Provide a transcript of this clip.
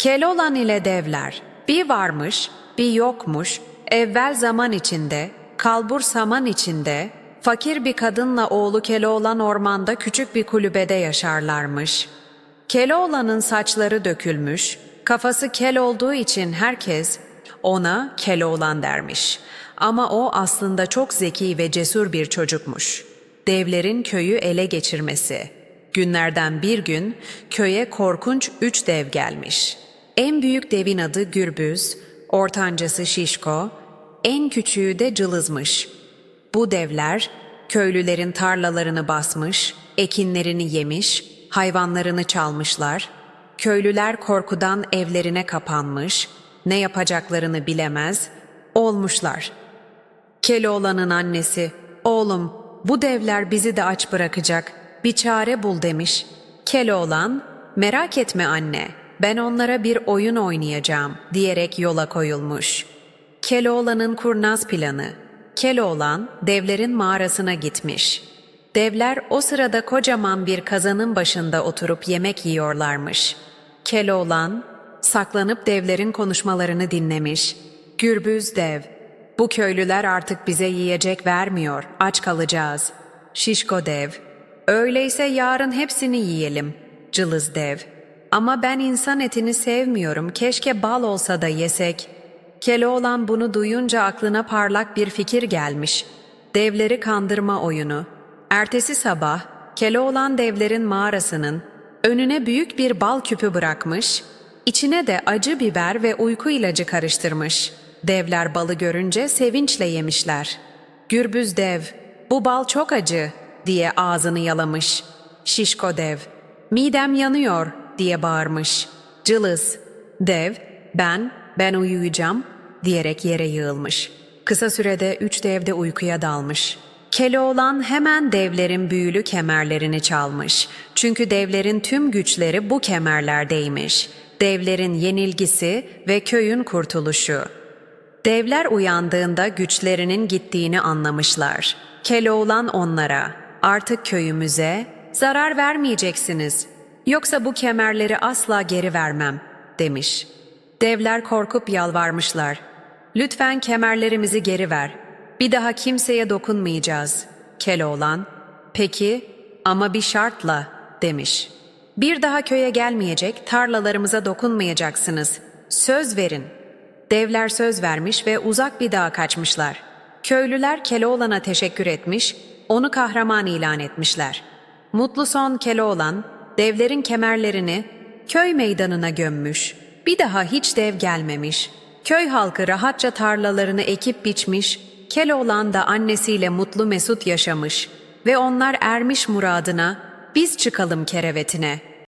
Keloğlan ile devler. Bir varmış, bir yokmuş. Evvel zaman içinde, kalbur saman içinde, fakir bir kadınla oğlu Keloğlan ormanda küçük bir kulübede yaşarlarmış. Keloğlan'ın saçları dökülmüş, kafası kel olduğu için herkes ona Keloğlan dermiş. Ama o aslında çok zeki ve cesur bir çocukmuş. Devlerin köyü ele geçirmesi. Günlerden bir gün köye korkunç üç dev gelmiş. En büyük devin adı Gürbüz, ortancası Şişko, en küçüğü de Cılızmış. Bu devler köylülerin tarlalarını basmış, ekinlerini yemiş, hayvanlarını çalmışlar. Köylüler korkudan evlerine kapanmış, ne yapacaklarını bilemez, olmuşlar. Keloğlan'ın annesi, oğlum bu devler bizi de aç bırakacak, bir çare bul demiş. Keloğlan, merak etme anne, ben onlara bir oyun oynayacağım diyerek yola koyulmuş. Keloğlan'ın kurnaz planı. Keloğlan devlerin mağarasına gitmiş. Devler o sırada kocaman bir kazanın başında oturup yemek yiyorlarmış. Keloğlan saklanıp devlerin konuşmalarını dinlemiş. Gürbüz dev, bu köylüler artık bize yiyecek vermiyor, aç kalacağız. Şişko dev, öyleyse yarın hepsini yiyelim. Cılız dev, ama ben insan etini sevmiyorum, keşke bal olsa da yesek. Keloğlan bunu duyunca aklına parlak bir fikir gelmiş. Devleri kandırma oyunu. Ertesi sabah Keloğlan devlerin mağarasının önüne büyük bir bal küpü bırakmış, içine de acı biber ve uyku ilacı karıştırmış. Devler balı görünce sevinçle yemişler. Gürbüz dev, bu bal çok acı diye ağzını yalamış. Şişko dev, midem yanıyor diye bağırmış. Cılız, dev, ben, ben uyuyacağım diyerek yere yığılmış. Kısa sürede üç dev de uykuya dalmış. Keloğlan hemen devlerin büyülü kemerlerini çalmış. Çünkü devlerin tüm güçleri bu kemerlerdeymiş. Devlerin yenilgisi ve köyün kurtuluşu. Devler uyandığında güçlerinin gittiğini anlamışlar. Keloğlan onlara, artık köyümüze zarar vermeyeceksiniz. Yoksa bu kemerleri asla geri vermem, demiş. Devler korkup yalvarmışlar. Lütfen kemerlerimizi geri ver. Bir daha kimseye dokunmayacağız. Keloğlan, peki ama bir şartla, demiş. Bir daha köye gelmeyecek, tarlalarımıza dokunmayacaksınız. Söz verin. Devler söz vermiş ve uzak bir dağa kaçmışlar. Köylüler Keloğlan'a teşekkür etmiş, onu kahraman ilan etmişler. Mutlu son Keloğlan, devlerin kemerlerini köy meydanına gömmüş. Bir daha hiç dev gelmemiş. Köy halkı rahatça tarlalarını ekip biçmiş, Keloğlan da annesiyle mutlu mesut yaşamış ve onlar ermiş muradına, biz çıkalım kerevetine.''